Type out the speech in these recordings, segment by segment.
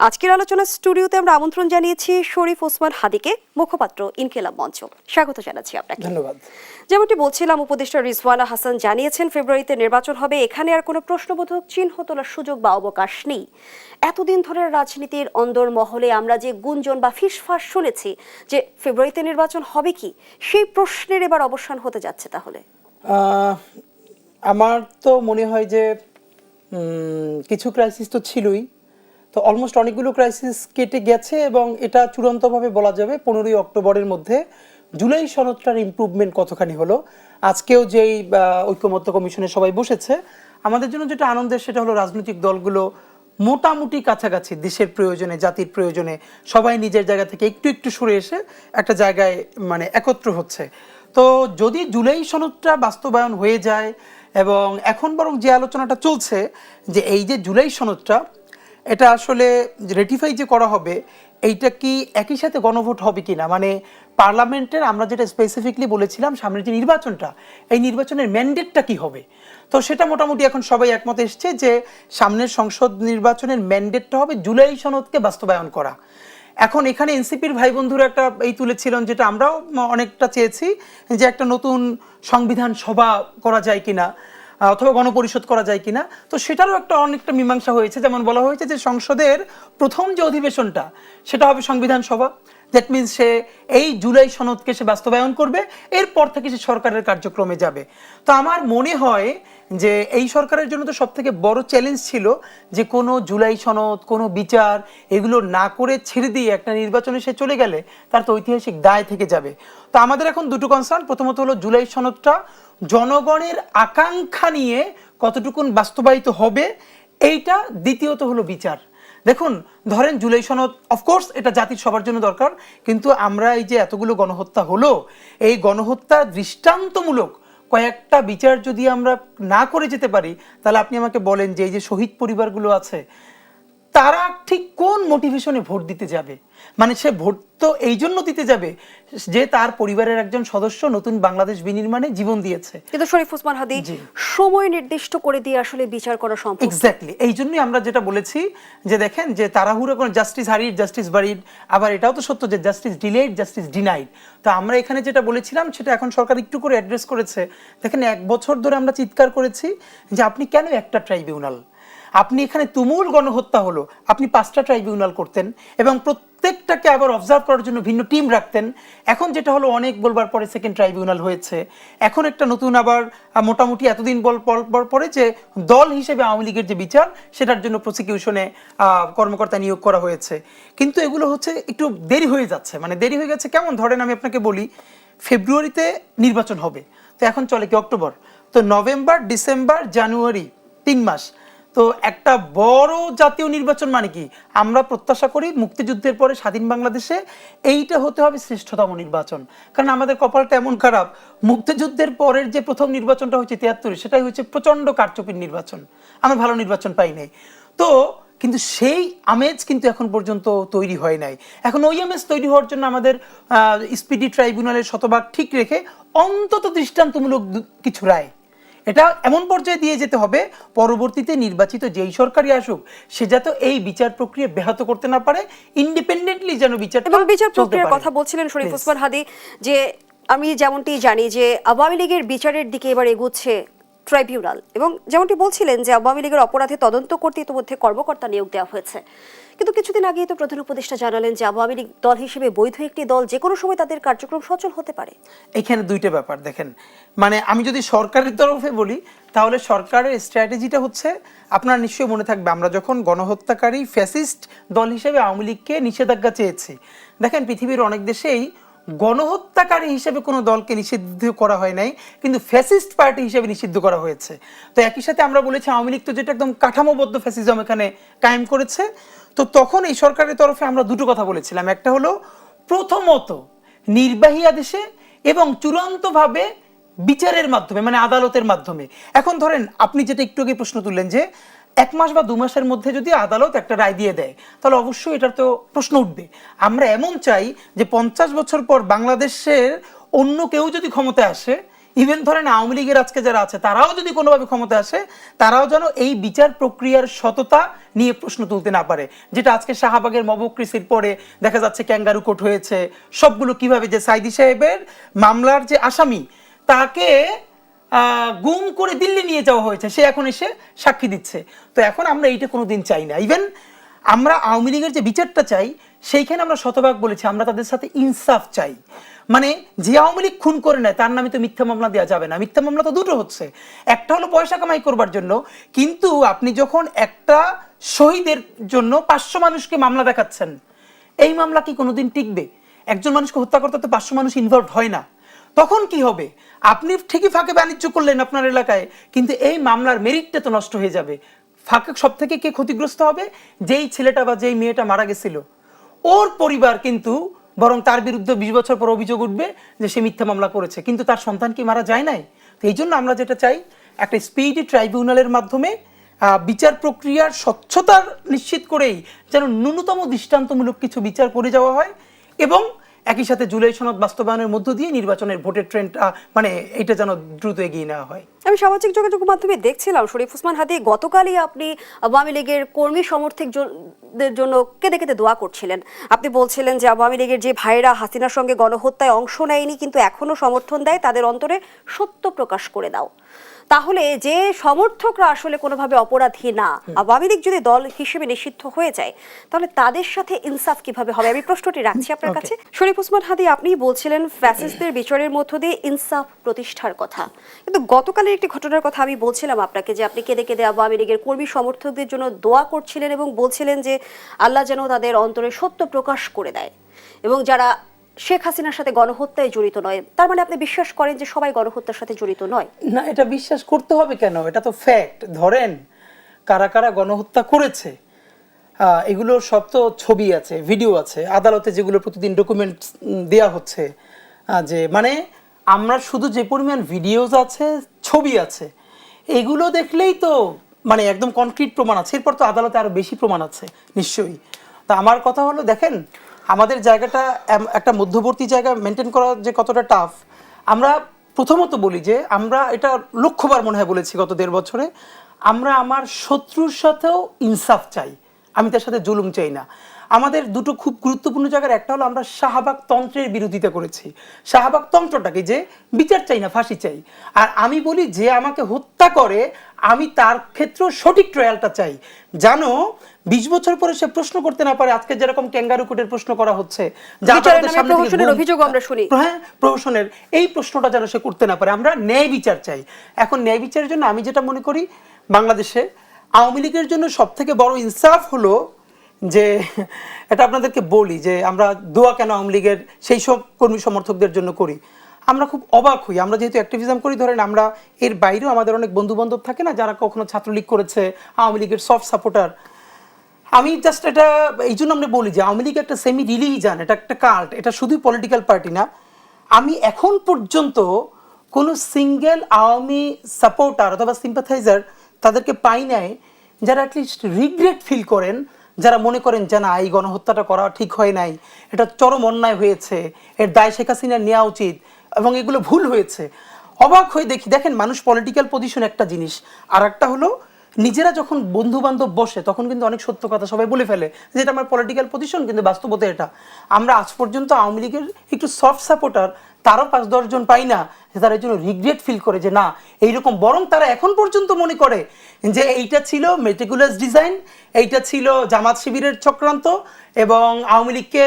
আজকের আলোচনা স্টুডিওতে আমরা আমন্ত্রণ জানিয়েছি শরীফ ওসমান হাদিকে মুখপাত্র ইনকেলাব মঞ্চ। স্বাগত জানাচ্ছি আপনাকে। ধন্যবাদ। যেমনটি বলছিলাম উপদেষ্টা রিজওয়ানা হাসান জানিয়েছেন ফেব্রুয়ারিতে নির্বাচন হবে। এখানে আর কোনো প্রশ্নবোধক চিহ্ন তোলার সুযোগ বা অবকাশ নেই। এতদিন ধরে রাজনীতির অন্দর মহলে আমরা যে গুঞ্জন বা ফিসফাস শুনেছি যে ফেব্রুয়ারিতে নির্বাচন হবে কি সেই প্রশ্নের এবার অবসান হতে যাচ্ছে তাহলে। আমার তো মনে হয় যে কিছু ক্রাইসিস তো ছিলই। তো অলমোস্ট অনেকগুলো ক্রাইসিস কেটে গেছে এবং এটা চূড়ান্তভাবে বলা যাবে পনেরোই অক্টোবরের মধ্যে জুলাই সনদটার ইমপ্রুভমেন্ট কতখানি হলো? আজকেও যেই ঐক্যমত্য কমিশনে সবাই বসেছে, আমাদের জন্য যেটা আনন্দের সেটা হলো রাজনৈতিক দলগুলো মোটামুটি কাছাকাছি, দেশের প্রয়োজনে, জাতির প্রয়োজনে, সবাই নিজের জায়গা থেকে একটু একটু সরে এসে একটা জায়গায় মানে একত্র হচ্ছে। তো যদি জুলাই সনদটা বাস্তবায়ন হয়ে যায় এবং এখন বরং যে আলোচনাটা চলছে যে এই যে জুলাই সনদটা এটা আসলে রেটিফাই যে করা হবে, এইটা কি একই সাথে গণভোট হবে কিনা? মানে পার্লামেন্টের আমরা যেটা স্পেসিফিকলি বলেছিলাম সামনের যে নির্বাচনটা, এই নির্বাচনের ম্যান্ডেটটা কি হবে? তো সেটা মোটামুটি এখন সবাই একমত এসছে যে সামনের সংসদ নির্বাচনের ম্যান্ডেটটা হবে জুলাই সনদকে বাস্তবায়ন করা। এখন এখানে এনসিপির ভাই বন্ধুরা একটা এই তুলেছিলেন যেটা আমরাও অনেকটা চেয়েছি যে একটা নতুন সংবিধান সভা করা যায় কিনা। অথবা গণপরিষদ করা যায় কিনা, তো সেটারও একটা অনেকটা মীমাংসা হয়েছে। যেমন বলা হয়েছে যে সংসদের প্রথম যে অধিবেশনটা, সেটা হবে সংবিধান সভা। দ্যাট মিনস সে এই জুলাই সনদকে সে বাস্তবায়ন করবে, এরপর থেকে সে সরকারের কার্যক্রমে যাবে। তো আমার মনে হয় যে এই সরকারের জন্য তো সব থেকে বড় চ্যালেঞ্জ ছিল যে কোনো জুলাই সনদ, কোনো বিচার, এগুলো না করে ছেড়ে দিয়ে একটা নির্বাচনে সে চলে গেলে তার তো ঐতিহাসিক দায় থেকে যাবে। তো আমাদের এখন দুটো কনসার্ন প্রথমত হলো জুলাই সনদটা জনগণের আকাঙ্ক্ষা নিয়ে কতটুকুন বাস্তবায়িত হবে, এইটা দ্বিতীয়ত হলো বিচার। দেখুন, ধরেন জুলাই সনদ অফকোর্স এটা জাতির সবার জন্য দরকার, কিন্তু আমরা এই যে এতগুলো গণহত্যা হলো, এই গণহত্যা দৃষ্টান্তমূলক কয়েকটা বিচার যদি আমরা না করে যেতে পারি, তাহলে আপনি আমাকে বলেন যে এই যে শহীদ পরিবারগুলো আছে তারা ঠিক কোন মোটিভেশনে ভোট দিতে যাবে? মানে সে ভোট তো এই জন্য দিতে যাবে যে তার পরিবারের একজন সদস্য নতুন বাংলাদেশ বিনির্মাণে জীবন দিয়েছে। কিন্তু শরীফ ওসমান হাদি সময় নির্দিষ্ট করে দিয়ে আসলে বিচার করা সম্ভব। এক্স্যাক্টলি এই জন্যই আমরা যেটা বলেছি যে দেখেন যে তাড়াহুড়ো করে জাস্টিস হারিড জাস্টিস বাড়িড আবার এটাও তো সত্য যে জাস্টিস ডিলেড জাস্টিস ডিনাইড তো আমরা এখানে যেটা বলেছিলাম সেটা এখন সরকার একটু করে অ্যাড্রেস করেছে। দেখেন এক বছর ধরে আমরা চিৎকার করেছি যে আপনি কেন একটা ট্রাইব্যুনাল আপনি এখানে তুমুল গণহত্যা হলো। আপনি পাঁচটা ট্রাইব্যুনাল করতেন এবং প্রত্যেকটাকে আবার অবজার্ভ করার জন্য ভিন্ন টিম রাখতেন। এখন যেটা হলো অনেক বলবার পরে সেকেন্ড ট্রাইব্যুনাল হয়েছে। এখন একটা নতুন আবার মোটামুটি এতদিন বল পর- পর যে দল হিসেবে আওয়ামী লীগের যে বিচার, সেটার জন্য প্রসিকিউশনে কর্মকর্তা নিয়োগ করা হয়েছে। কিন্তু এগুলো হচ্ছে একটু দেরি হয়ে যাচ্ছে। মানে দেরি হয়ে গেছে কেমন? ধরেন আমি আপনাকে বলি, ফেব্রুয়ারিতে নির্বাচন হবে। তো এখন চলে কি অক্টোবর? তো নভেম্বর, ডিসেম্বর, জানুয়ারি, তিন মাস। তো একটা বড় জাতীয় নির্বাচন মানে কি? আমরা প্রত্যাশা করি মুক্তিযুদ্ধের পরে স্বাধীন বাংলাদেশে এইটা হতে হবে শ্রেষ্ঠতম নির্বাচন। কারণ আমাদের কপালটা এমন খারাপ, মুক্তিযুদ্ধের পরের যে প্রথম নির্বাচনটা হচ্ছে তিয়াত্তরে, সেটাই হচ্ছে প্রচণ্ড কারচুপির নির্বাচন। আমরা ভালো নির্বাচন পাই নাই। তো কিন্তু সেই আমেজ কিন্তু এখন পর্যন্ত তৈরি হয় নাই। এখন ওই আমেজ তৈরি হওয়ার জন্য আমাদের স্পিডি ট্রাইব্যুনালের শতভাগ ঠিক রেখে অন্তত দৃষ্টান্তমূলক কিছু রায় এটা এমন পর্যায়ে দিয়ে যেতে হবে পরবর্তীতে নির্বাচিত যেই সরকারই আসুক সে যাতে এই বিচার প্রক্রিয়া ব্যাহত করতে না পারে ইন্ডিপেন্ডেন্টলি যেন বিচার এবং বিচার প্রক্রিয়ার কথা বলছিলেন শরীফ ওসমান হাদি যে আমি যেমনটি জানি যে আওয়ামী লীগের বিচারের দিকে এবার এগুচ্ছে ট্রাইব্যুনাল এবং যেমনটি বলছিলেন যে আওয়ামী লীগের অপরাধে তদন্ত করতে ইতিমধ্যে কর্মকর্তা নিয়োগ দেওয়া হয়েছে। কিন্তু কিছুদিন আগেই তো প্রধান উপদেষ্টা জানালেন যে আওয়ামী লীগ দল হিসেবে বৈধ একটি দল যে কোনো সময় তাদের কার্যক্রম সচল হতে পারে। এখানে দুইটা ব্যাপার দেখেন। মানে আমি যদি সরকারের তরফে বলি, তাহলে সরকারের স্ট্র্যাটেজিটা হচ্ছে, আপনার নিশ্চয়ই মনে থাকবে, আমরা যখন গণহত্যাকারী ফ্যাসিস্ট দল হিসেবে আওয়ামী লীগকে নিষেধাজ্ঞা চেয়েছি। দেখেন, পৃথিবীর অনেক দেশেই গণহত্যাকারী হিসেবে কোনো দলকে নিষিদ্ধ করা হয় নাই, কিন্তু ফ্যাসিস্ট পার্টি হিসেবে নিষিদ্ধ করা হয়েছে। তো একই সাথে আমরা বলেছি, আওয়ামী লীগ তো যেটা একদম কাঠামোবদ্ধ ফ্যাসিজম এখানে কায়েম করেছে। তো তখন এই সরকারের তরফে আমরা দুটো কথা বলেছিলাম। একটা হলো, প্রথমত নির্বাহী আদেশে এবং চূড়ান্তভাবে বিচারের মাধ্যমে মানে আদালতের মাধ্যমে। এখন ধরেন, আপনি যেটা একটু আগে প্রশ্ন তুললেন যে এক মাস বা দু মাসের মধ্যে যদি আদালত একটা রায় দিয়ে দেয়, তাহলে অবশ্যই এটার তো প্রশ্ন উঠবে। আমরা এমন চাই যে পঞ্চাশ বছর পর বাংলাদেশের অন্য কেউ যদি ক্ষমতায় আসে ইভেন ধরেন আওয়ামী লীগের আজকে যারা আছে, তারাও যদি কোনোভাবে ক্ষমতা আসে, তারাও যেন এই বিচার প্রক্রিয়ার সততা নিয়ে প্রশ্ন তুলতে না পারে। যেটা আজকে শাহবাগের মবক্রিসির পরে দেখা যাচ্ছে ক্যাঙ্গারু কোর্ট হয়েছে। সবগুলো কীভাবে যে সাইদি সাহেবের মামলার যে আসামি, তাকে গুম করে দিল্লি নিয়ে যাওয়া হয়েছে। সে এখন এসে সাক্ষী দিচ্ছে। তো এখন আমরা এইটা কোনোদিন চাই না। ইভেন আমরা আওয়ামী লীগের যে বিচারটা চাই, সেইখানে আমরা শতভাগ বলেছি, আমরা তাদের সাথে ইনসাফ চাই। মানে যে আওয়ামী লীগ খুন করে নেয়, তার নামে তো মিথ্যা মামলা দেওয়া যাবে না। মিথ্যা মামলা তো দুটো হচ্ছে। একটা হলো পয়সা কামাই করবার জন্য। কিন্তু আপনি যখন একটা শহীদের জন্য পাঁচশো মানুষকে মামলা দেখাচ্ছেন, এই মামলা কি কোনোদিন টিকবে? একজন মানুষকে হত্যা করতে তো পাঁচশো মানুষ ইনভলভ হয় না। তখন কি হবে? আপনি ঠিকই ফাঁকে বাণিজ্য করলেন আপনার এলাকায়, কিন্তু এই মামলার মেরিটটা তো নষ্ট হয়ে যাবে। ফাঁকে সব থেকে কে ক্ষতিগ্রস্ত হবে? যেই ছেলেটা বা যেই মেয়েটা মারা গেছিল। ওর পরিবার কিন্তু বরং তার বিরুদ্ধে বিশ বছর পর অভিযোগ উঠবে যে সে মিথ্যা মামলা করেছে, কিন্তু তার সন্তান কি মারা যায় নাই? তো এই জন্য আমরা যেটা চাই, একটা স্পিডি ট্রাইব্যুনালের মাধ্যমে বিচার প্রক্রিয়ার স্বচ্ছতার নিশ্চিত করেই যেন ন্যূনতম দৃষ্টান্তমূলক কিছু বিচার করে যাওয়া হয় এবং একই সাথে জুলাই সনদ বাস্তবায়নের মধ্য দিয়ে নির্বাচনের ভোটের ট্রেন্ডটা মানে এটা যেন দ্রুত এগিয়ে নেওয়া হয়। আমি সামাজিক যোগাযোগ মাধ্যমে দেখছিলাম, শরীফ ওসমান হাদি, গতকালই আপনি আওয়ামী লীগের কর্মী সমর্থকদের জন্য কেঁদে কেঁদে দোয়া করছিলেন। আপনি বলছিলেন যে আওয়ামী লীগের যে ভাইরা হাসিনার সঙ্গে গণহত্যায় অংশ নেয়নি, কিন্তু এখনও সমর্থন দেয়, তাদের অন্তরে সত্য প্রকাশ করে দাও। তাহলে যে সমর্থকরা আসলে কোনোভাবে অপরাধী না আওয়ামী লীগ যদি দল হিসেবে নিষিদ্ধ হয়ে যায় তাহলে তাদের সাথে ইনসাফ কীভাবে হবে? আমি প্রশ্নটি রাখছি আপনার কাছে। শরীফ ওসমান হাদি আপনি বলছিলেন ফ্যাসিস্টদের বিচারের মধ্য দিয়ে ইনসাফ প্রতিষ্ঠার কথা। কিন্তু গতকালের একটি ঘটনার কথা আমি বলছিলাম আপনাকে যে আপনি কেঁদে কেঁদে আওয়ামী লীগের কর্মী সমর্থকদের জন্য দোয়া করছিলেন এবং বলছিলেন যে আল্লাহ যেন তাদের অন্তরে সত্য প্রকাশ করে দেয়। এবং যারা শেখ হাসিনার সাথে গণহত্যায় জড়িত নয়। তার মানে আপনি বিশ্বাস করেন যে সবাই গণহত্যার সাথে জড়িত নয়? না, এটা বিশ্বাস করতে হবে কেন? এটা তো ফ্যাক্ট ধরেন, কারা কারা গণহত্যা করেছে এগুলোর সব তো ছবি আছে ভিডিও আছে। আদালতে যেগুলো প্রতিদিন ডকুমেন্ট দেয়া হচ্ছে যে মানে আমরা শুধু যে পরিমাণ ভিডিওজ আছে, ছবি আছে, এগুলো দেখলেই তো মানে একদম কনক্রিট প্রমাণ আছে। এরপর তো আদালতে আরও বেশি প্রমাণ আছে, নিশ্চয়ই। তা আমার কথা হলো, দেখেন আমাদের জায়গাটা একটা মধ্যবর্তী জায়গা মেনটেন করা যে কতটা টাফ আমরা প্রথমত বলি যে আমরা এটা লক্ষ্যবার মনে হয় বলেছি গত দেড় বছরে, আমরা আমার শত্রুর সাথেও ইনসাফ চাই, আমি তার সাথে জুলুম চাই না। আমাদের দুটো খুব গুরুত্বপূর্ণ জায়গার, একটা হলো আমরা শাহবাগ তন্ত্রের বিরোধিতা করেছি। শাহবাগ তন্ত্রটাকে যে বিচার চাই না, ফাঁসি চাই। আর আমি বলি যে আমাকে হত্যা করে, আমি তার ক্ষেত্রেও সঠিক ট্রায়ালটা চাই। জানো বিশ বছর পরে সে প্রশ্ন করতে না পারে আজকে যেরকম ক্যাঙ্গারু কোর্টের প্রশ্ন করা হচ্ছে অভিযোগ আমরা শুনি। হ্যাঁ প্রহসনের এই প্রশ্নটা যেন সে করতে না পারে। আমরা ন্যায় বিচার চাই। এখন ন্যায় বিচারের জন্য আমি যেটা মনে করি বাংলাদেশে আওয়ামী লীগের জন্য সব থেকে বড় ইনসাফ হলো যে এটা আপনাদেরকে বলি যে আমরা দোয়া কেন আওয়ামী লীগের সেই সব কর্মী সমর্থকদের জন্য করি? আমরা খুব অবাক হই। আমরা যেহেতু অ্যাক্টিভিজম করি ধরেন আমরা এর বাইরেও আমাদের অনেক বন্ধু বান্ধব থাকে না যারা কখনো ছাত্রলীগ করেছে আওয়ামী লীগের সফট সাপোর্টার আমি জাস্ট এটা এই জন্য আমরা বলি যে আওয়ামী লীগ একটা সেমি রিলিজান এটা একটা কাল্ট এটা শুধুই পলিটিক্যাল পার্টি না। আমি এখন পর্যন্ত কোনো সিঙ্গেল আওয়ামী সাপোর্টার অথবা সিম্পাথাইজার তাদেরকে পাই নাই, যারা অ্যাটলিস্ট রিগ্রেট ফিল করেন, যারা মনে করেন যে না, এই গণহত্যাটা করা ঠিক হয় নাই, এটা চরম অন্যায় হয়েছে, এর দায় শেখ হাসিনার নেওয়া উচিত, এবং এগুলো ভুল হয়েছে। অবাক হয়ে দেখি, দেখেন মানুষ পলিটিক্যাল পজিশন একটা জিনিস আর একটা হলো নিজেরা যখন বন্ধু বান্ধব বসে, তখন কিন্তু অনেক সত্য কথা সবাই বলে ফেলে যেটা আমার পলিটিক্যাল পজিশন কিন্তু বাস্তবতা এটা। আমরা আজ পর্যন্ত আওয়ামী লীগের একটু সফট সাপোর্টার তারও পাঁচ দশজন পাই না তারা এর জন্য রিগ্রেট ফিল করে যে না, এইরকম বরং তারা এখন পর্যন্ত মনে করে যে এইটা ছিল মেটিকুলাস ডিজাইন এইটা ছিল জামাত শিবিরের চক্রান্ত এবং আওয়ামী লীগকে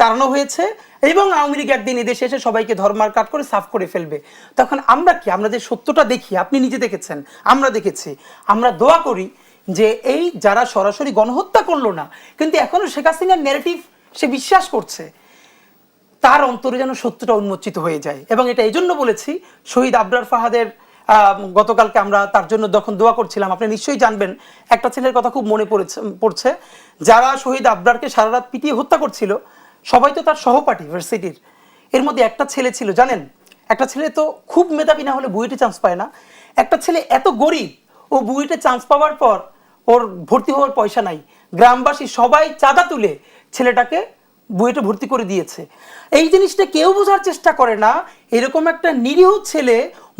তাড়ানো হয়েছে এবং আওয়ামী লীগ একদিন এদেশে এসে সবাইকে ধর্মার কাট করে সাফ করে ফেলবে। তখন আমরা কি, আমরা যে সত্যটা দেখি, আপনি নিজে দেখেছেন, আমরা দেখেছি। আমরা দোয়া করি যে এই যারা সরাসরি গণহত্যা করল না, কিন্তু এখনও শেখ হাসিনার নেগেটিভ সে বিশ্বাস করছে। তার অন্তরে যেন সত্যটা উন্মোচিত হয়ে যায়। এবং এটা এই জন্য বলেছি, শহীদ আবরার ফাহাদের গতকালকে আমরা তার জন্য যখন দোয়া করছিলাম, আপনি নিশ্চয়ই জানবেন, একটা ছেলের কথা খুব মনে পড়েছে, পড়ছে। যারা শহীদ আবরারকে সারা রাত পিটিয়ে হত্যা করছিল, সবাই তো তার সহপাঠী, ভার্সিটির। এর মধ্যে একটা ছেলে ছিল, জানেন? একটা ছেলে তো খুব মেধাবী, না হলে বুয়েটে চান্স পায় না। একটা ছেলে এত গরিব, ও বুয়েটে চান্স পাওয়ার পর ওর ভর্তি হওয়ার পয়সা নাই। গ্রামবাসী সবাই চাঁদা তুলে ছেলেটাকে বুয়েটে ভর্তি করে দিয়েছে। এই জিনিসটা কেউ বোঝার চেষ্টা করে না। এরকম একটা নিরীহ ছেলে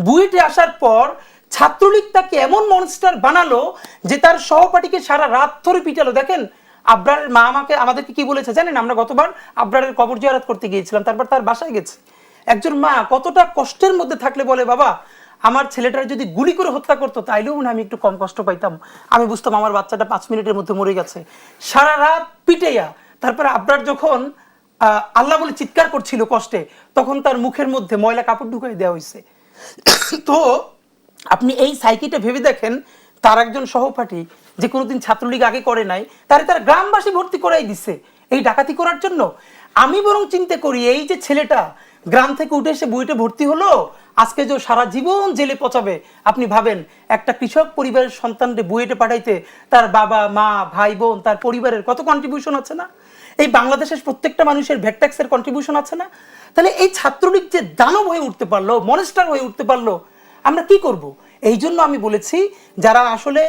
বুয়েটে আসার পর ছাত্রলীগ তাকে এমন মনস্টার বানালো যে তার সহপাঠীকে সারা রাত ধরে পিটালো। দেখেন, আবরারের মা আমাকে, আমাদেরকে কি বলেছে জানেন? আমরা গতবার আবরারের কবর জিয়ারত করতে গিয়েছিলাম, তারপর তার বাসায় গেছে। একজন মা কতটা কষ্টের মধ্যে থাকলে বলে, বাবা, আমার ছেলেটার যদি গুলি করে হত্যা করতো, তাইলেও মনে আমি একটু কম কষ্ট পাইতাম। আমি বুঝতাম আমার বাচ্চাটা পাঁচ মিনিটের মধ্যে মরে গেছে। সারা রাত পিটাইয়া তারপরে আবরার যখন আল্লাহ বলে চিৎকার করছিল কষ্টে, তখন তার মুখের মধ্যে ময়লা কাপড় ঢুকাই দেওয়া হয়েছে তো আপনি এই সাইকিটা ভেবে দেখেন, তার একজন সহপাঠী, যে কোনোদিন ছাত্রলীগ আগে করে নাই, তারে তার গ্রামবাসী ভর্তি করাই দিছে, এই ডাকাতি করার জন্য। আমি বরং চিন্তা করি, এই যে ছেলেটা গ্রাম থেকে উঠে এসে বইটা ভর্তি হলো আজকে যে সারা জীবন জেলে পচাবে, আপনি ভাবেন, একটা কৃষক পরিবারের সন্তানকে বুয়েটে পাঠাইতে তার বাবা, মা, ভাই, বোন, তার পরিবারের কত কন্ট্রিবিউশন আছে না? এই বাংলাদেশের প্রত্যেকটা মানুষের ভ্যাট ট্যাক্সের কন্ট্রিবিউশন আছে না? তাহলে এই ছাত্রলীগ যে দানব হয়ে উঠতে পারল মনেস্টার হয়ে উঠতে পারল, আমরা কি করব? এই জন্য আমি বলেছি, যারা আসলে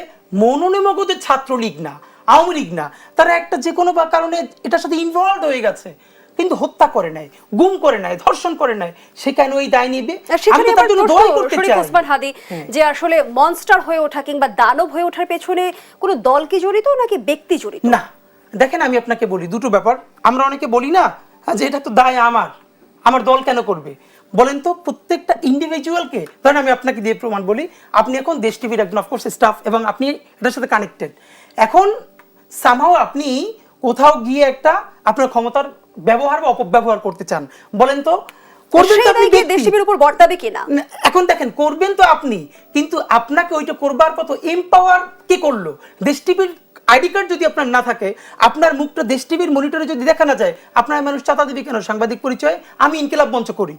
মনোনিমগদের ছাত্রলীগ না, আওয়ামী লীগ না, তারা একটা যে কোনো বা কারণে এটার সাথে ইনভলভ হয়ে গেছে। কিন্তু হত্যা করে নাই গুম করে নাই ধর্ষণ করে নাই সে কেন এই দায় নিবে? আমি তার জন্য দোয়াই করতে চাই। ওসমান হাদি যে আসলে মনস্টার হয়ে ওঠা কিংবা দানব হয়ে ওঠার পেছনে কোনো দল কি জড়িত নাকি ব্যক্তি জড়িত? না দেখেন আমি আপনাকে বলি দুটো ব্যাপার। আমরা অনেকে বলি না যে এটা তো দায় আমার আমার দল কেন করবে? বলেন তো প্রত্যেকটা ইন্ডিভিজুয়ালকে ধরেন আমি আপনাকে দিয়ে প্রমাণ বলি আপনি এখন দেশ টিভির একজন অফকোর্স স্টাফ এবং আপনি এটার সাথে কানেক্টেড এখন সামহাও আপনি কোথাও গিয়ে একটা আপনার ক্ষমতার ব্যবহার বা অপব্যবহার করতে চান বলেন তো করবেন তো আপনি উপর বর্তাবে কিনা? এখন দেখেন করবেন তো আপনি কিন্তু আপনাকে ওইটা করবার মতো এম্পাওয়ার কে করল? দেশ টিভির আইডি কার্ড যদি আপনার না থাকে আপনার মুখটা দেশ টিভির মনিটরে যদি দেখা না যায় আপনার মানুষ চাতা দিবে কেন? সাংবাদিক পরিচয় আমি ইনকিলাব মঞ্চ করি।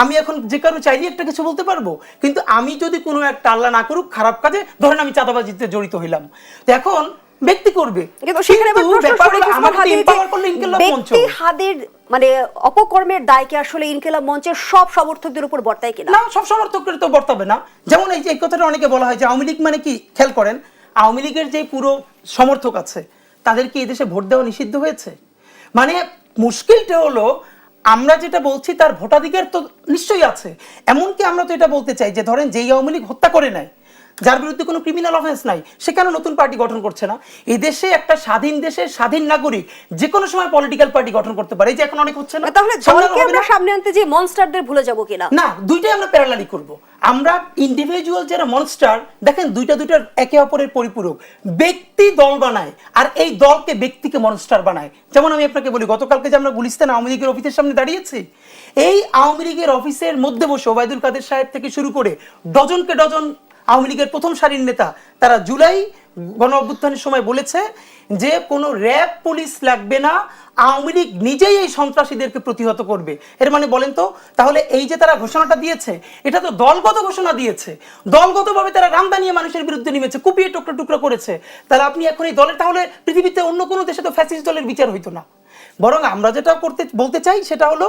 আমি এখন যে কারও চাইলে একটা কিছু বলতে পারব কিন্তু আমি যদি কোনো একটা আল্লাহ না করুক খারাপ কাজে ধরেন আমি চাঁদাবাজিতে জড়িত হইলাম। তো এখন ব্যক্তি করবে। কিন্তু সেখানে ব্যক্তি হাদের মানে অপকর্মের দায় কি আসলে ইনকিলাব মঞ্চের সব সমর্থকদের উপর বর্তায় কিনা? না সব সমর্থকের তো বর্তাবে না। যেমন এই যে এই কথাটা অনেকে বলা হয় যে আওয়ামী লীগ মানে কি? খেয়াল করেন আওয়ামী লীগের যে পুরো সমর্থক আছে তাদের কি এদেশে ভোট দেওয়া নিষিদ্ধ হয়েছে? মানে মুশকিলটা হলো আমরা যেটা বলছি তার ভোটাধিকার তো নিশ্চয়ই আছে। এমনকি আমরা তো এটা বলতে চাই যে ধরেন যেই আওয়ামী লীগ হত্যা করে নেয় যার বিরুদ্ধে কোনো ক্রিমিনাল অফেন্স নাই সে কেন নতুন পার্টি গঠন করছে না? এই দেশে একটা স্বাধীন দেশের স্বাধীন নাগরিক যে কোনো সময় পলিটিক্যাল পার্টি গঠন করতে পারে এই যে এখন অনেক হচ্ছে না? তাহলে আমরা সামনে আনতে যে মনস্টারদের ভুলে যাব কিনা? না দুইটাই আমরা প্যারালালি করব। আমরা ইন্ডিভিজুয়াল যারা মনস্টার দেখেন দুইটা দুইটার একে অপরের পরিপূরক। ব্যক্তি দল বানায় আর এই দলকে ব্যক্তিকে মনস্টার বানায়। যেমন আমি আপনাকে বলি গতকালকে যে আমরা গুলিস্তান আওয়ামী লীগের অফিসের সামনে দাঁড়িয়েছি এই আওয়ামী লীগের অফিসের মধ্যে বসে ওবায়দুল কাদের সাহেব থেকে শুরু করে ডজনকে ডজন আওয়ামী লীগের প্রথম সারির নেতা, তারা জুলাই গণ অভ্যুত্থানের সময় বলেছে যে কোনো র্যাব পুলিশ লাগবে না, আওয়ামী লীগ নিজেই এই সন্ত্রাসীদেরকে প্রতিহত করবে। এর মানে বলেন তো, তাহলে এই যে তারা ঘোষণাটা দিয়েছে, এটা তো দলগত ঘোষণা দিয়েছে। দলগতভাবে তারা রামদা নিয়ে মানুষের বিরুদ্ধে নেমেছে, কুপিয়ে টুকরো টুকরো করেছে। তাহলে আপনি এখন এই দলের, তাহলে পৃথিবীতে অন্য কোনো দেশে তো ফ্যাসিস্ট দলের বিচার হইতো না। বরং আমরা যেটা করতে, বলতে চাই সেটা হলো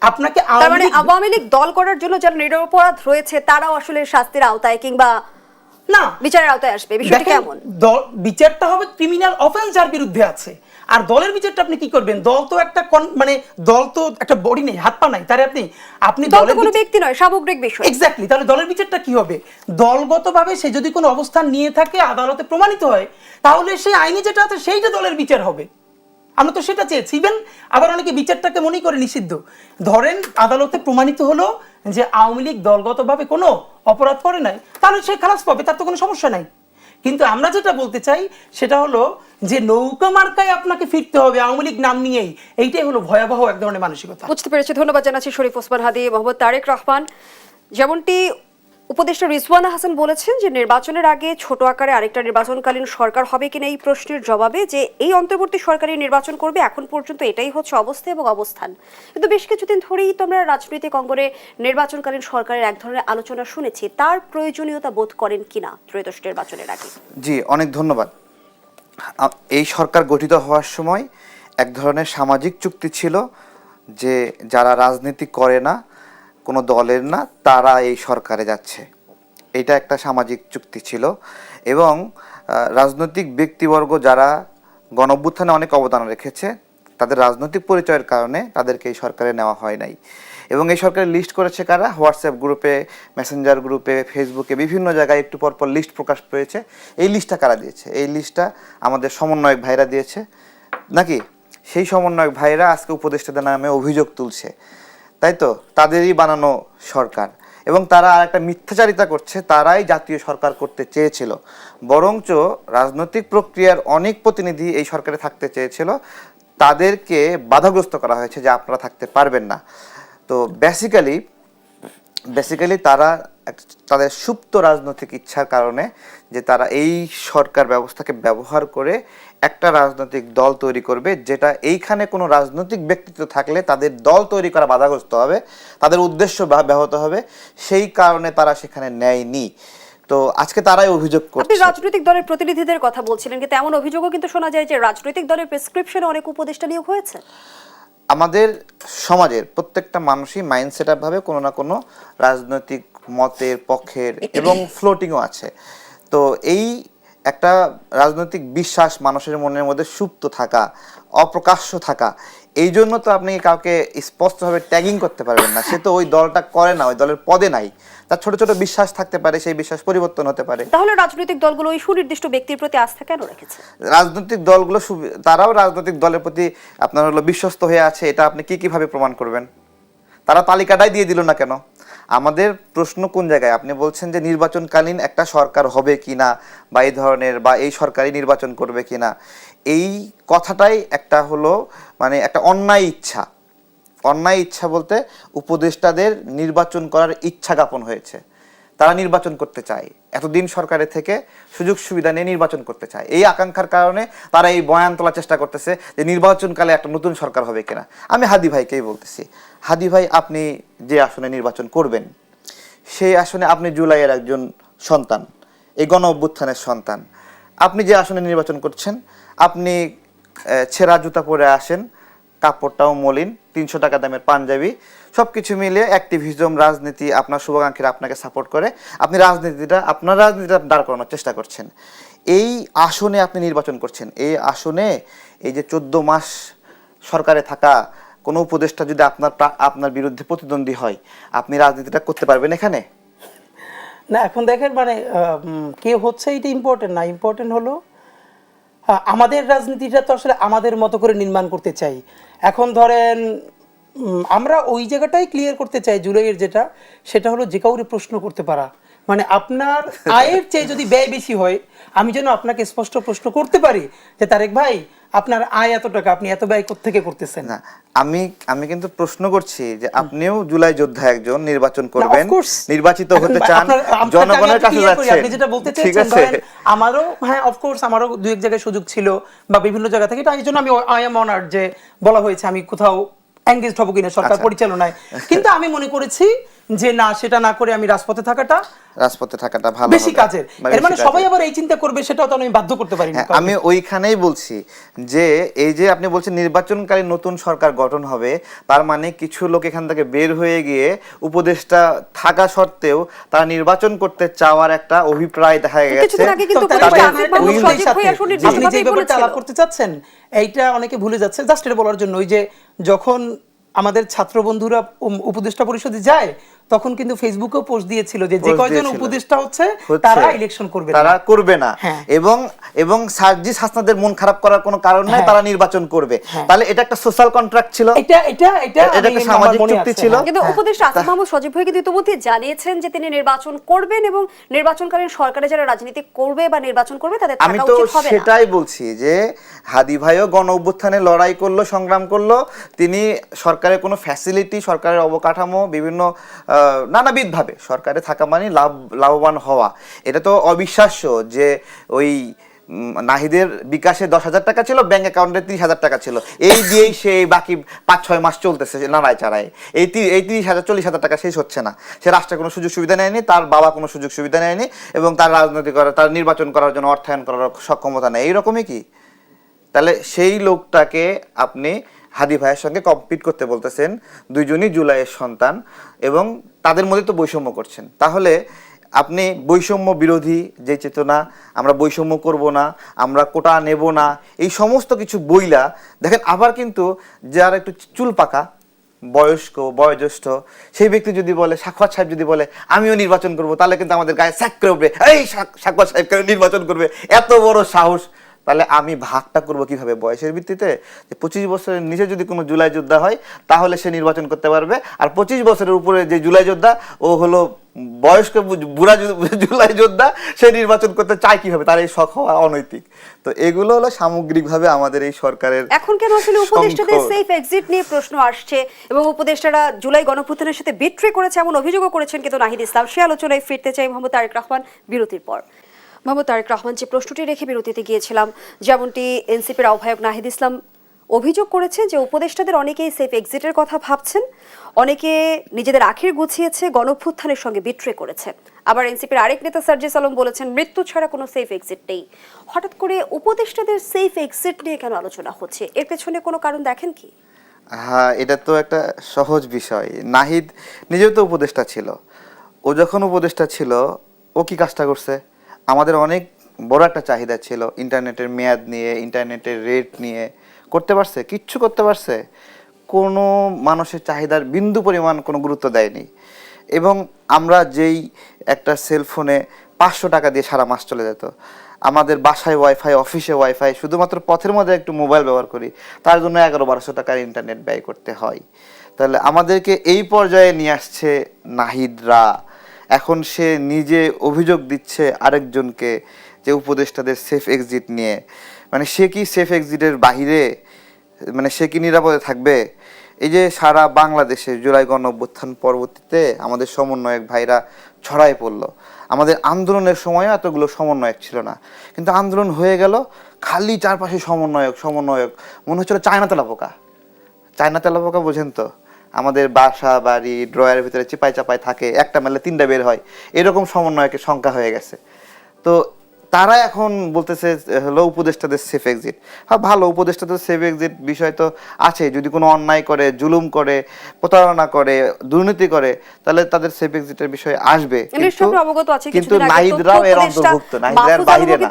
আপনাকে মানে আওয়ামী লীগ দল করার জন্য যারা নিরপরাধ রয়েছে তারাও আসলে শাস্তির আওতায় কিংবা না। বিচারের আওতায় আসবে। বিষয়টি কেমন? বিচারটা হবে ক্রিমিনাল অফেন্স যার বিরুদ্ধে আছে। আর দলের বিচারটা আপনি কি করবেন? দল তো একটা কন- মানে দল তো একটা বডি নেই হাত পা নাই। তারে আপনি আপনি দল দলের কোনো ব্যক্তি নয় সামগ্রিক বিষয়। এক্স্যাক্টলি তাহলে দলের বিচারটা কি হবে? দলগতভাবে সে যদি কোনো অবস্থান নিয়ে থাকে আদালতে প্রমাণিত হয় তাহলে সেই আইনে যেটা আছে সেইটা দলের বিচার হবে। আমরা তো সেটা চেয়েছি। ইভেন আবার অনেকে বিচারটাকে মনে করে নিষিদ্ধ। ধরেন আদালতে প্রমাণিত হলো যে আওয়ামী লীগ দলগতভাবে কোনো অপরাধ করে নাই, তাহলে সে খালাস পাবে, তার তো কোনো সমস্যা নাই। কিন্তু আমরা যেটা বলতে চাই, সেটা হলো যে নৌকা মার্কায় আপনাকে ফিরতে হবে আওয়ামী লীগ নাম নিয়েই। এইটাই হলো ভয়াবহ এক ধরনের মানসিকতা। বুঝতে পেরেছি। ধন্যবাদ জানাচ্ছি শরীফ ওসমান হাদি, মোহাম্মদ তারেক রহমান। যেমনটি উপদেষ্টা রিজওয়ানা হাসান বলেছেন যে নির্বাচনের আগে ছোট আকারে আরেকটা নির্বাচনকালীন সরকার হবে কিনা এই প্রশ্নের জবাবে যে এই অন্তর্বর্তী সরকারই নির্বাচন করবে, এখন পর্যন্ত এটাই হচ্ছে অবস্থা এবং অবস্থান। কিন্তু বেশ কিছুদিন ধরেই তো আমরা রাজনৈতিক অঙ্গনে নির্বাচনকালীন সরকারের এক ধরনের আলোচনা শুনেছি, তার প্রয়োজনীয়তা বোধ করেন কিনা ত্রয়োদশ নির্বাচনের আগে? জি, অনেক ধন্যবাদ। এই সরকার গঠিত হওয়ার সময় এক ধরনের সামাজিক চুক্তি ছিল যে যারা রাজনীতি করে না কোনো দলের না, তারা এই সরকারে যাচ্ছে। এটা একটা সামাজিক চুক্তি ছিল এবং রাজনৈতিক ব্যক্তিবর্গ যারা গণঅভ্যুত্থানে অনেক অবদান রেখেছে, তাদের রাজনৈতিক পরিচয়ের কারণে তাদেরকে এই সরকারে নেওয়া হয় নাই। এবং এই সরকারের লিস্ট করেছে কারা? হোয়াটসঅ্যাপ গ্রুপে, মেসেঞ্জার গ্রুপে, ফেসবুকে বিভিন্ন জায়গায় একটু পর পর লিস্ট প্রকাশ পেয়েছে। এই লিস্টটা কারা দিয়েছে? এই লিস্টটা আমাদের সমন্বয়ক ভাইরা দিয়েছে। নাকি? সেই সমন্বয়ক ভাইরা আজকে উপদেষ্টাদের নামে অভিযোগ তুলছে। তাই তো? তাদেরই বানানো সরকার। এবং তারা আর একটা মিথ্যাচারিতা করছে, তারাই জাতীয় সরকার করতে চেয়েছিল। বরঞ্চ রাজনৈতিক প্রক্রিয়ার অনেক প্রতিনিধি এই সরকারে থাকতে চেয়েছিল। তাদেরকে বাধাগ্রস্ত করা হয়েছে যে আপনারা থাকতে পারবেন না। তো বেসিক্যালি বেসিক্যালি তারা তাদের সুপ্ত রাজনৈতিক ইচ্ছার কারণে যে তারা এই সরকার ব্যবস্থাকে ব্যবহার করে একটা রাজনৈতিক দল তৈরি করবে যেটা এইখানে কোনো রাজনৈতিক ব্যক্তিত্ব থাকলে তাদের দল তৈরি করা বাধাগ্রস্ত হবে তাদের উদ্দেশ্য ব্যাহত হবে সেই কারণে তারা সেখানে নেয়নি। তো আজকে তারাই অভিযোগ আপনি করছে। রাজনৈতিক দলের প্রতিনিধিদের কথা বলছিলেন কিন্তু এমন অভিযোগও কিন্তু শোনা যায় যে রাজনৈতিক দলের প্রেসক্রিপশনে অনেক উপদেষ্টা নিয়োগ হয়েছে। আমাদের সমাজের প্রত্যেকটা মানুষই মাইন্ডসেট ভাবে কোনো না কোনো রাজনৈতিক মতের পক্ষের এবং ফ্লোটিংও আছে। তো এই একটা রাজনৈতিক বিশ্বাস মানুষের মনের মধ্যে সুপ্ত থাকা অপ্রকাশ্য থাকা এই জন্য তো আপনি কাউকে স্পষ্টভাবে ট্যাগিং করতে পারবেন না। সে তো ওই দলটা করে না ওই দলের পদে নাই। তার ছোট ছোট বিশ্বাস থাকতে পারে সেই বিশ্বাস পরিবর্তন হতে পারে। তাহলে রাজনৈতিক দলগুলো ওই সুনির্দিষ্ট ব্যক্তির প্রতি আস্থা কেন রেখেছে? রাজনৈতিক দলগুলো তারাও রাজনৈতিক দলের প্রতি আপনার হলো বিশ্বস্ত হয়ে আছে। এটা আপনি কি কীভাবে প্রমাণ করবেন? তারা তালিকাটাই দিয়ে দিল না কেন? আমাদের প্রশ্ন কোন জায়গায়? আপনি বলছেন যে নির্বাচনকালীন একটা সরকার হবে কি না বা এই ধরনের বা এই সরকারই নির্বাচন করবে কি না এই কথাটাই একটা হলো মানে একটা অন্যায় ইচ্ছা। অন্যায় ইচ্ছা বলতে উপদেষ্টাদের নির্বাচন করার ইচ্ছা জ্ঞাপন হয়েছে। তারা নির্বাচন করতে চায়। এতদিন সরকারের থেকে সুযোগ সুবিধা নিয়ে নির্বাচন করতে চায়। এই আকাঙ্ক্ষার কারণে তারা এই বয়ান তোলার চেষ্টা করতেছে যে নির্বাচনকালে একটা নতুন সরকার হবে কিনা। আমি হাদি ভাইকেই বলতেছি, হাদি ভাই আপনি যে আসনে নির্বাচন করবেন, সেই আসনে আপনি জুলাইয়ের একজন সন্তান, এই গণ অভ্যুত্থানের সন্তান। আপনি যে আসনে নির্বাচন করছেন, আপনি ছেঁড়া জুতা পরে আসেন কাপড়টাও মলিন, তিনশো টাকা দামের পাঞ্জাবি। সব কিছু মিলিয়ে অ্যাক্টিভিজম রাজনীতি আপনার শুভাকাঙ্ক্ষীরা আপনাকে সাপোর্ট করে। আপনি রাজনীতিটা, আপনার রাজনীতিটা দাঁড় করানোর চেষ্টা করছেন। এই আসনে আপনি নির্বাচন করছেন। এই আসনে এই যে চোদ্দ মাস সরকারে থাকা কোনো উপদেষ্টা যদি আপনার আপনার বিরুদ্ধে প্রতিদ্বন্দ্বী হয়, আপনি রাজনীতিটা করতে পারবেন এখানে? না, এখন দেখেন মানে কে হচ্ছে এটা ইম্পর্টেন্ট না? ইম্পর্টেন্ট হলো আমাদের রাজনীতিটা তো আসলে আমাদের মতো করে নির্মাণ করতে চাই। এখন ধরেন আমরা ওই জায়গাটাই ক্লিয়ার করতে চাই জুলাইয়ের যেটা সেটা হলো যে কাউরে প্রশ্ন করতে পারা। মানে আপনার আয়ের চেয়ে যদি ব্যয় বেশি হয় আমি যেন আপনাকে স্পষ্ট প্রশ্ন করতে পারি যে তারেক ভাই আপনার আয় এত টাকা আপনি এত ব্যয় থেকে করতেছেন? না আমি আমি কিন্তু প্রশ্ন করছি যে আপনিও জুলাই যোদ্ধা একজন নির্বাচন করবেন নির্বাচিত হতে চান জনগণের কাছে যাচ্ছেন। আপনি যেটা বলতে চাইছেন আমারও হ্যাঁ অফকোর্স আমারও দুই এক জায়গায় সুযোগ ছিল বা বিভিন্ন জায়গা থেকে তাই জন্য আমি আই এম অনার যে বলা হয়েছে আমি কোথাও এঙ্গেজ হব কিনা সরকার আচ্ছা। পরিচালনায়। কিন্তু আমি মনে করেছি যে না সেটা না করে আমি রাজপথে থাকাটা রাজপথে থাকাটা ভালো বেশি কাজের। এর মানে সবাই আবার এই চিন্তা করবে সেটাও তো আমি বাধ্য করতে পারি না হ্যাঁ, আমি ওইখানেই বলছি যে এই যে আপনি বলছেন নির্বাচনকালীন নতুন সরকার গঠন হবে তার মানে কিছু লোক এখান থেকে বের হয়ে গিয়ে উপদেষ্টা থাকা সত্ত্বেও তারা নির্বাচন করতে চাওয়ার একটা অভিপ্রায় দেখা গেছে। আপনি যে ব্যাপারটা। আলাপ করতে চাচ্ছেন এইটা অনেকে ভুলে যাচ্ছে। জাস্ট এটা বলার জন্য ওই যে যখন আমাদের ছাত্র বন্ধুরা উপদেষ্টা পরিষদে যায় তখন কিন্তু ফেসবুকেও পোস্ট দিয়েছিল যে যে কয়জন উপদেষ্টা হচ্ছে। তারা ইলেকশন করবে তারা করবে না হ্যাঁ। এবং এবং সার্জিস হাসনাদের মন খারাপ করার কোনো কারণ নাই হ্যাঁ। তারা নির্বাচন করবে তাহলে এটা একটা সোশ্যাল কন্ট্রাক্ট ছিল এটা এটা এটা এটা একটা সামাজিক চুক্তি ছিল। হ্যাঁ। কিন্তু উপদেষ্টা আসিফ মাহমুদ সজীব ভাই কিন্তু ইতিমধ্যে জানিয়েছেন যে তিনি নির্বাচন করবেন এবং নির্বাচনকালীন সরকারে যারা রাজনীতি করবে বা নির্বাচন করবে তাদের আমি থাকা তো উচিত হবে না সেটাই বলছি যে হাদি ভাইও গণ অভ্যুত্থানে লড়াই করল সংগ্রাম করল তিনি সরকারের কোনো ফ্যাসিলিটি সরকারের অবকাঠামো বিভিন্ন নানাবিধভাবে সরকারে থাকা মানে লাভ, লাভবান হওয়া। এটা তো অবিশ্বাস্য যে ওই নাহিদের বিকাশে দশ হাজার টাকা ছিল, ব্যাংক অ্যাকাউন্টে ত্রিশ হাজার টাকা ছিল। এই দিয়েই সে বাকি পাঁচ, ছয় মাস চলতেছে নাড়ায় চাড়ায় এই এই তিরিশ হাজার, চল্লিশ হাজার টাকা শেষ হচ্ছে না। সে রাষ্ট্রের কোনো সুযোগ সুবিধা নেয়নি, তার বাবা কোনো সুযোগ সুবিধা নেয়নি এবং তার রাজনীতি করার তার নির্বাচন করার জন্য অর্থায়ন করার সক্ষমতা নেই। এইরকমই কি? তাহলে সেই লোকটাকে আপনি হাদি ভাইয়ের সঙ্গে কম্পিট করতে বলতেছেন দুইজনই জুলাইয়ের সন্তান এবং তাদের মধ্যে তো বৈষম্য করছেন। তাহলে আপনি বৈষম্য বিরোধী যে চেতনা, আমরা বৈষম্য করব না, আমরা কোটা নেব না, এই সমস্ত কিছু বইলা দেখেন আবার কিন্তু যারা একটু চুল পাকা, বয়স্ক, বয়োজ্যেষ্ঠ, সেই ব্যক্তি যদি বলে সাক্ষাৎ সাহেব যদি বলে, আমিও নির্বাচন করব, তাহলে কিন্তু আমাদের গায়ে স্যাক করে উঠবে। এই সাক- সাক্ষাৎ সাহেব কেন নির্বাচন করবে। এত বড় সাহস তাহলে আমি ভাগটা করব কীভাবে? বয়সের ভিত্তিতে যে পঁচিশ বছরের নিচে যদি কোনো জুলাই যোদ্ধা হয় তাহলে সে নির্বাচন করতে পারবে। আর পঁচিশ বছরের উপরে যে জুলাই যোদ্ধা ও হলো বয়স্ক বুড়া জুলাই যোদ্ধা সে নির্বাচন করতে চায় কীভাবে? তার এই শখ হওয়া অনৈতিক। তো এগুলো হলো সামগ্রিকভাবে আমাদের এই সরকারের এখন কেন আসলে উপদেষ্টাদের সেফ এক্সিট নিয়ে প্রশ্ন আসছে এবং উপদেষ্টারা জুলাই গণপ্রধানের সাথে বিট্রে করেছে এমন অভিযোগও করেছেন কিন্তু নাহিদ ইসলাম। সে আলোচনায় ফিরতে চাই মোহাম্মদ তারেক রহমান বিরতির পর। মোহাম্মদ তারেক রহমান, যে প্রশ্নটি রেখে বিরতিতে গিয়েছিলাম, যেমনটি এনসিপির আহ্বায়ক নাহিদ ইসলাম অভিযোগ করেছেন যে উপদেষ্টাদের অনেকেই সেফ এক্সিটের কথা ভাবছেন, অনেকে নিজেদের আখির গুছিয়েছে, গণভ্যুত্থানের সঙ্গে বিট্রে করেছে। আবার এনসিপির আরেক নেতা সার্জিস আলম বলেছেন, মৃত্যু ছাড়া কোনো সেফ এক্সিট নেই। হঠাৎ করে উপদেষ্টাদের সেফ এক্সিট নিয়ে কেন আলোচনা হচ্ছে? এর পেছনে কোনো কারণ দেখেন কি? হ্যাঁ এটা তো একটা সহজ বিষয়। নাহিদ নিজেও তো উপদেষ্টা ছিল। ও যখন উপদেষ্টা ছিল, ও কি কাজটা করছে? আমাদের অনেক বড় একটা চাহিদা ছিল ইন্টারনেটের মেয়াদ নিয়ে, ইন্টারনেটের রেট নিয়ে। করতে পারছে? কিচ্ছু করতে পারছে? কোনো মানুষের চাহিদার বিন্দু পরিমাণ কোনো গুরুত্ব দেয়নি। এবং আমরা যেই একটা সেলফোনে পাঁচশো টাকা দিয়ে সারা মাস চলে যেত। আমাদের বাসায় ওয়াইফাই অফিসে ওয়াইফাই শুধুমাত্র পথের মধ্যে একটু মোবাইল ব্যবহার করি, তার জন্য এগারো বারোশো টাকার ইন্টারনেট ব্যয় করতে হয়। তাহলে আমাদেরকে এই পর্যায়ে নিয়ে আসছে নাহিদরা এখন সে নিজে অভিযোগ দিচ্ছে আরেকজনকে যে উপদেষ্টাদের সেফ এক্সিট নিয়ে। মানে সে কি সেফ এক্সিটের বাহিরে মানে সে কি নিরাপদে থাকবে? এই যে সারা বাংলাদেশে জুলাই গণ অভ্যুত্থান পরবর্তীতে আমাদের সমন্বয়ক ভাইরা ছড়াই পড়ল। আমাদের আন্দোলনের সময় এতগুলো সমন্বয়ক ছিল না। কিন্তু আন্দোলন হয়ে গেল, খালি চারপাশে সমন্বয়ক সমন্বয়ক। মনে হচ্ছিল চায়না তেলা পোকা চায়না তেলা পোকা বোঝেন তো? আমাদের বাসা, বাড়ি ড্রয়ারের ভিতরে চিপাই চাপাই থাকে, একটা মেলে তিনটা বের হয়। এরকম সমন্বয়কে সংখ্যা হয়ে গেছে। তো তারা এখন বলতেছে হলো উপদেষ্টাদের সেফ এক্সিট হ্যাঁ ভালো উপদেষ্টাদের সেফ এক্সিট বিষয় তো আছে। যদি কোনো অন্যায় করে জুলুম করে প্রতারণা করে দুর্নীতি করে তাহলে তাদের সেফ এক্সিটের বিষয় আসবে। কিন্তু নাহিদরাও এর অন্তর্ভুক্ত নাহিদরা বাইরে না।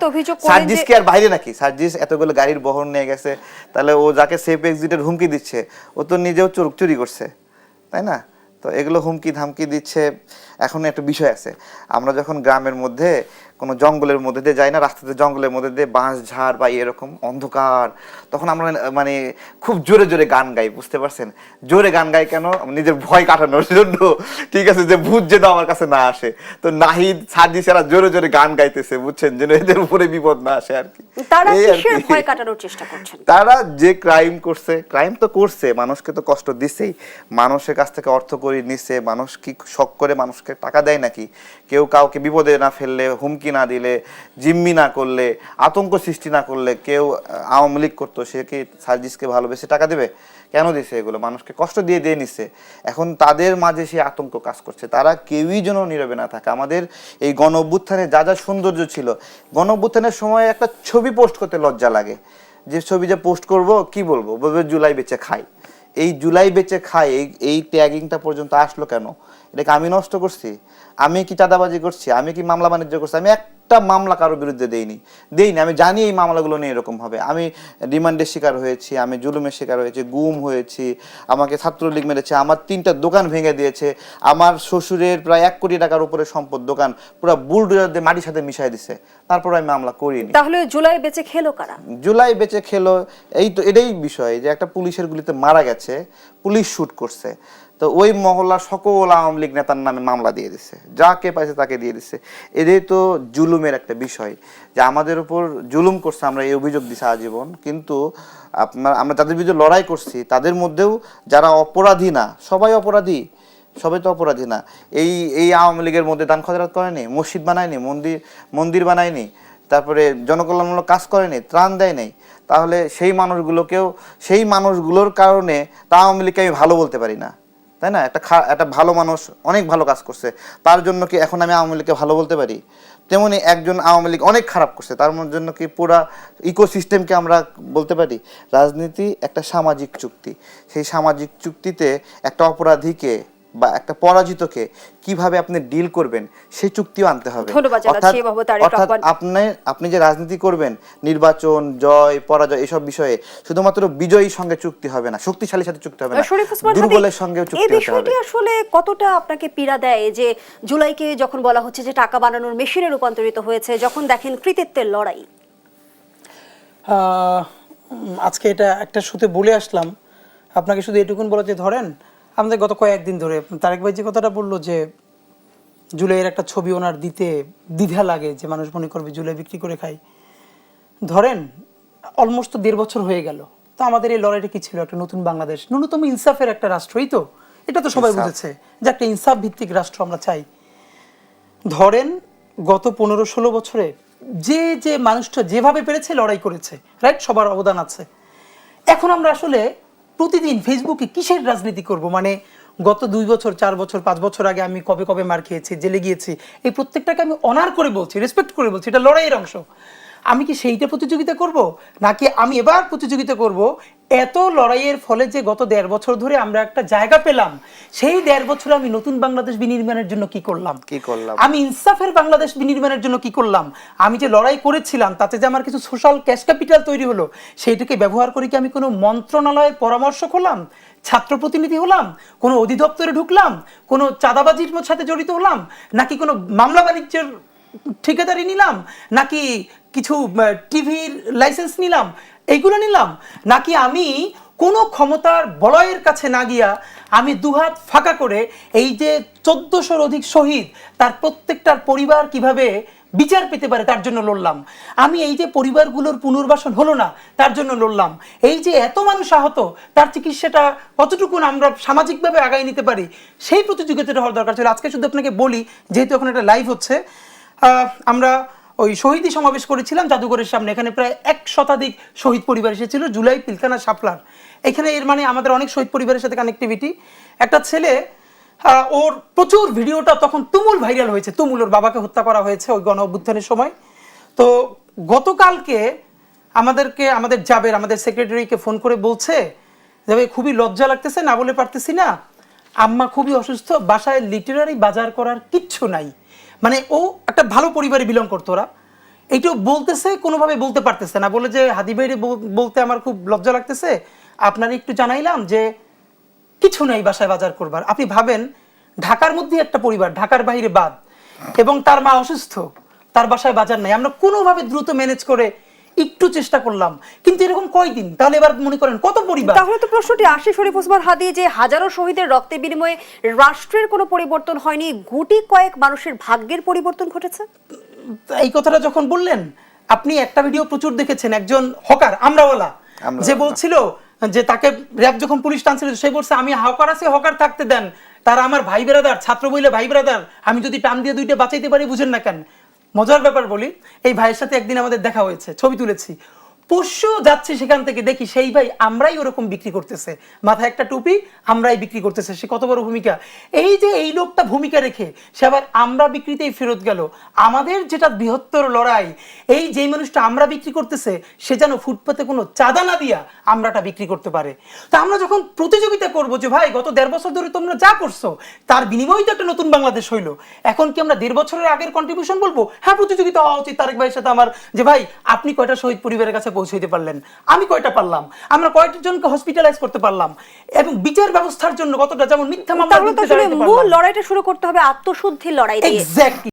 সার্জিস কি আর বাইরে নাকি? সার্জিস এতগুলো গাড়ির বহন নিয়ে গেছে তাহলে ও যাকে সেফ এক্সিটের হুমকি দিচ্ছে ও তো নিজেও চোর চুরি করছে তাই না? তো এগুলো হুমকি ধামকি দিচ্ছে এখন একটা বিষয় আছে। আমরা যখন গ্রামের মধ্যে কোনো জঙ্গলের মধ্যে দিয়ে যাই না রাস্তাতে জঙ্গলের মধ্যে দিয়ে বাঁশ ঝাড় বা এরকম অন্ধকার তখন আমরা মানে খুব জোরে জোরে গান গাই বুঝতে পারছেন? জোরে গান গাই কেন? নিজের ভয় কাটানোর জন্য ঠিক আছে? যে ভূত যেন আমার কাছে না আসে। তো নাহিদ সার্জিস এরা জোরে জোরে গান গাইতেছে বুঝছেন? যেন এদের উপরে বিপদ না আসে আর কি। তারা এই আর কিসের কি। ভয় কাটানোর চেষ্টা করছেন? তারা যে ক্রাইম করছে ক্রাইম তো করছে মানুষকে তো কষ্ট দিছেই মানুষের কাছ থেকে অর্থ করে নিছে মানুষ কি শখ করে মানুষকে টাকা দেয় নাকি? কেউ কাউকে বিপদে না ফেললে, হুমকি না দিলে, জিম্মি না করলে, আতঙ্ক সৃষ্টি না করলে কেউ আওয়ামী লীগ করতো, সে কি সার্জিসকে ভালোবেসে টাকা দেবে? কেন দিছে এগুলো? মানুষকে কষ্ট দিয়ে দিয়ে নিচ্ছে এখন তাদের মাঝে সে আতঙ্ক কাজ করছে। তারা কেউই যেন নীরবে না থাকে। আমাদের এই গণ অভ্যুত্থানে যা যা সৌন্দর্য ছিল গণ অভ্যুত্থানের সময় একটা ছবি পোস্ট করতে লজ্জা লাগে। যে ছবি যে পোস্ট করব, কি বলব? বলবে, জুলাই বেচে খাই। এই জুলাই বেচে খাই, এই এই ট্যাগিংটা পর্যন্ত আসলো কেন? এটাকে আমি নষ্ট করছি আমি কি চাঁদাবাজি করছি আমি কি মামলা বাণিজ্য করছি আমি একটা মামলা কারোর বিরুদ্ধে দেইনি দেইনি আমি জানি এই মামলাগুলো নিয়ে এরকম হবে। আমি ডিমান্ডের শিকার হয়েছি আমি জুলুমের শিকার হয়েছি গুম হয়েছি আমাকে ছাত্রলীগ মেরেছে আমার তিনটা দোকান ভেঙে দিয়েছে আমার শ্বশুরের প্রায় এক কোটি টাকার উপরে সম্পদ দোকান পুরো বুলডোজার দিয়ে মাটির সাথে মিশাই দিছে তারপর আমি মামলা করিনি। তাহলে জুলাই বেঁচে খেলো কারা? জুলাই বেঁচে খেলো এই তো এটাই বিষয় যে একটা পুলিশের গুলিতে মারা গেছে পুলিশ শুট করছে। তো ওই মহল্লার সকল আওয়ামী লীগ নেতার নামে মামলা দিয়ে দিছে। যাকে পাইছে তাকে দিয়ে দিছে। এদের তো জুলুমের একটা বিষয় যে আমাদের উপর জুলুম করছে, আমরা এই অভিযোগ দিছি আজীবন। কিন্তু আপনার, আমরা যাদের বিরুদ্ধে লড়াই করছি, তাদের মধ্যেও যারা অপরাধী না, সবাই অপরাধী, সবাই তো অপরাধী না। এই এই আওয়ামী লীগের মধ্যে দান খজরাত করেনি, মসজিদ বানায়নি, মন্দির মন্দির বানায়নি, তারপরে জনকল্যাণমূলক কাজ করেনি, ত্রাণ দেয় নাই তাহলে সেই মানুষগুলোকেও, সেই মানুষগুলোর কারণে তা আওয়ামী লীগকে আমি ভালো বলতে পারি না। তাই না? একটা একটা ভালো মানুষ অনেক ভালো কাজ করছে। তার জন্য কি এখন আমি আওয়ামী লীগকে ভালো বলতে পারি? তেমনি একজন আওয়ামী লীগ অনেক খারাপ করছে। তার জন্য কি পুরা ইকোসিস্টেমকে আমরা বলতে পারি? রাজনীতি একটা সামাজিক চুক্তি। সেই সামাজিক চুক্তিতে একটা অপরাধীকে বা একটা পরাজিতকে কীভাবে আপনি ডিল করবেন সেই চুক্তিও আনতে হবে। অর্থাৎ- অর্থাৎ আপনি আপনি যে রাজনীতি করবেন নির্বাচন জয় পরাজয় এসব বিষয়ে শুধুমাত্র বিজয়ীর সঙ্গে চুক্তি হবে না শক্তিশালীর সাথে চুক্তি হবে না। দুর্বলের সঙ্গেও এই চুক্তি হতে বিষয়টি হবে। আসলে কতটা আপনাকে পীড়া দেয় যে জুলাইকে যখন বলা হচ্ছে যে টাকা বানানোর মেশিনে রূপান্তরিত হয়েছে যখন দেখেন কৃতিত্বের লড়াই? আহ, আজকে এটা একটা শুতে বলে আসলাম। আপনাকে শুধু এটুকুন বলা যে ধরেন আমাদের গত কয়েকদিন ধরে তারেক ভাই যে কথাটা বলল যে জুলাইয়ের একটা ছবি ওনার দিতে দ্বিধা লাগে যে মানুষ মনে করবে জুলাই বিক্রি করে খাই ধরেন অলমোস্ট তো দেড় বছর হয়ে গেল। তো আমাদের এই লড়াইটা কি ছিল? একটা নতুন বাংলাদেশ। ন্যূনতম ইনসাফের একটা রাষ্ট্রই তো? এটা তো সবাই। বুঝেছে যে একটা ইনসাফ ভিত্তিক রাষ্ট্র আমরা চাই। ধরেন গত পনেরো ষোলো বছরে যে যে মানুষটা যেভাবে পেরেছে লড়াই করেছে রাইট সবার অবদান আছে। এখন আমরা আসলে প্রতিদিন ফেসবুকে কিসের রাজনীতি করব? মানে গত দুই বছর, চার বছর, পাঁচ বছর আগে আমি কবে কবে মার খেয়েছি, জেলে গিয়েছি, এই প্রত্যেকটাকে আমি অনার করে বলছি রেসপেক্ট করে বলছি, এটা লড়াইয়ের অংশ। আমি কি সেইটা প্রতিযোগিতা করব? নাকি আমি এবার প্রতিযোগিতা করব এত লড়াইয়ের ফলে যে গত দেড় বছর ধরে আমরা একটা জায়গা পেলাম সেই দেড় বছর আমি নতুন বাংলাদেশ বিনির্মাণের জন্য কি করলাম? কি করলাম? আমি ইনসাফের বাংলাদেশ বিনির্মাণের জন্য কি করলাম? আমি যে লড়াই করেছিলাম তাতে যে আমার কিছু সোশ্যাল ক্যাশ ক্যাপিটাল তৈরি হলো সেইটাকে ব্যবহার করে কি আমি কোনো মন্ত্রণালয়ের পরামর্শ হলাম ছাত্র প্রতিনিধি হলাম? কোনো অধিদপ্তরে ঢুকলাম? কোনো চাঁদাবাজির সাথে জড়িত হলাম? নাকি কোনো মামলা বাণিজ্যের ঠিকাদারি নিলাম, নাকি কিছু টিভির লাইসেন্স নিলাম, এইগুলো নিলাম, নাকি আমি কোনো ক্ষমতার বলয়ের কাছে না গিয়া আমি দুহাত ফাঁকা করে এই যে চোদ্দশোর অধিক শহীদ, তার প্রত্যেকটার পরিবার কীভাবে বিচার পেতে পারে তার জন্য লড়লাম। আমি এই যে পরিবারগুলোর পুনর্বাসন হলো না, তার জন্য লড়লাম। এই যে এত মানুষ আহত, তার চিকিৎসাটা কতটুকু আমরা সামাজিকভাবে আগায় নিতে পারি, সেই প্রতিযোগিতাটা হওয়ার দরকার ছিল। আজকে শুধু আপনাকে বলি, যেহেতু এখন একটা লাইভ হচ্ছে আমরা ওই শহীদই সমাবেশ করেছিলাম জাদুঘরের সামনে। এখানে প্রায় এক শতাধিক শহীদ পরিবার এসেছিল, জুলাই পিলখানা সাপলার এখানে এর মানে আমাদের অনেক শহীদ পরিবারের সাথে কানেক্টিভিটি একটা ছেলে ওর প্রচুর ভিডিওটা তখন তুমুল ভাইরাল হয়েছে। তুমুল ওর বাবাকে হত্যা করা হয়েছে ওই গণ অভ্যুত্থানের সময়। তো গতকালকে আমাদেরকে, আমাদের জাবের, আমাদের সেক্রেটারিকে ফোন করে বলছে যে খুবই লজ্জা লাগতেছে, না বলে পারতেছি না। আম্মা খুবই অসুস্থ, বাসায় লিটারারি বাজার করার কিচ্ছু নাই। মানে ও একটা ভালো পরিবারে বিলং করতো ওরা। এইটাও বলতেছে, কোনোভাবে বলতে পারতেছে না। বলে যে, হাদি বলতে আমার খুব লজ্জা লাগতেছে। আপনার একটু জানাইলাম যে, কিছু নাই বাসায় বাজার করবার। আপনি ভাবেন, ঢাকার মধ্যে একটা পরিবার, ঢাকার বাইরে বাদ। এবং তার মা অসুস্থ, তার বাসায় বাজার নাই। আমরা কোনোভাবে দ্রুত ম্যানেজ করে একটু চেষ্টা করলাম কিন্তু এরকম কয়দিন? তাহলে এবার মনে করেন কত পরিবার? তাহলে তো প্রশ্নটি আসে শরীফ ওসমান হাদি যে হাজারো শহীদের রক্তের বিনিময়ে রাষ্ট্রের কোনো পরিবর্তন হয়নি গুটি কয়েক মানুষের ভাগ্যের পরিবর্তন ঘটেছে? এই কথাটা যখন বললেন আপনি একটা ভিডিও প্রচুর দেখেছেন একজন হকার আমরাওয়ালা আমরাওয়ালা। যে বলছিল যে তাকে র্যাব যখন পুলিশ টানছিল সে বলছে আমি হকার আছে হকার থাকতে দেন। তারা আমার ভাই বেরাদার ছাত্র বইলে ভাই বেরাদার আমি যদি টান দিয়ে দুইটা বাঁচাইতে পারি বুঝেন না কেন? মজার ব্যাপার বলি এই ভাইয়ের সাথে একদিন আমাদের দেখা হয়েছে ছবি তুলেছি। পরশু যাচ্ছি সেখান থেকে, দেখি সেই ভাই আমরাই ওরকম বিক্রি করতেছে। মাথায় একটা টুপি, আমরাই বিক্রি করতেছে। সে কত বড় ভূমিকা। এই যে এই লোকটা ভূমিকা রেখে সে আবার আমরা বিক্রিতেই ফেরত গেল। আমাদের যেটা বৃহত্তর লড়াই, এই যেই মানুষটা আমরা বিক্রি করতেছে, সে যেন ফুটপাতে কোনো চাঁদা না দিয়া আমরাটা বিক্রি করতে পারে। তা আমরা যখন প্রতিযোগিতা করব যে, ভাই, গত দেড় বছর ধরে তোমরা যা করছ, তার বিনিময়ে তো একটা নতুন বাংলাদেশ হইল। এখন কি আমরা দেড় বছরের আগের কন্ট্রিবিউশন বলব? হ্যাঁ প্রতিযোগিতা হওয়া উচিত। তারেক ভাইয়ের সাথে আমার যে, ভাই, আপনি কয়টা শহীদ পরিবারের কাছে পৌঁছাইতে পারলেন। আমি কয়টা পারলাম? আমরা কয়টা জনকে হসপিটালাইজ করতে পারলাম? এবং বিচার ব্যবস্থার জন্য কতটা? যেমন মিথ্যা মামলা মূল লড়াইটা শুরু করতে হবে আত্মশুদ্ধির লড়াই এক্স্যাক্টলি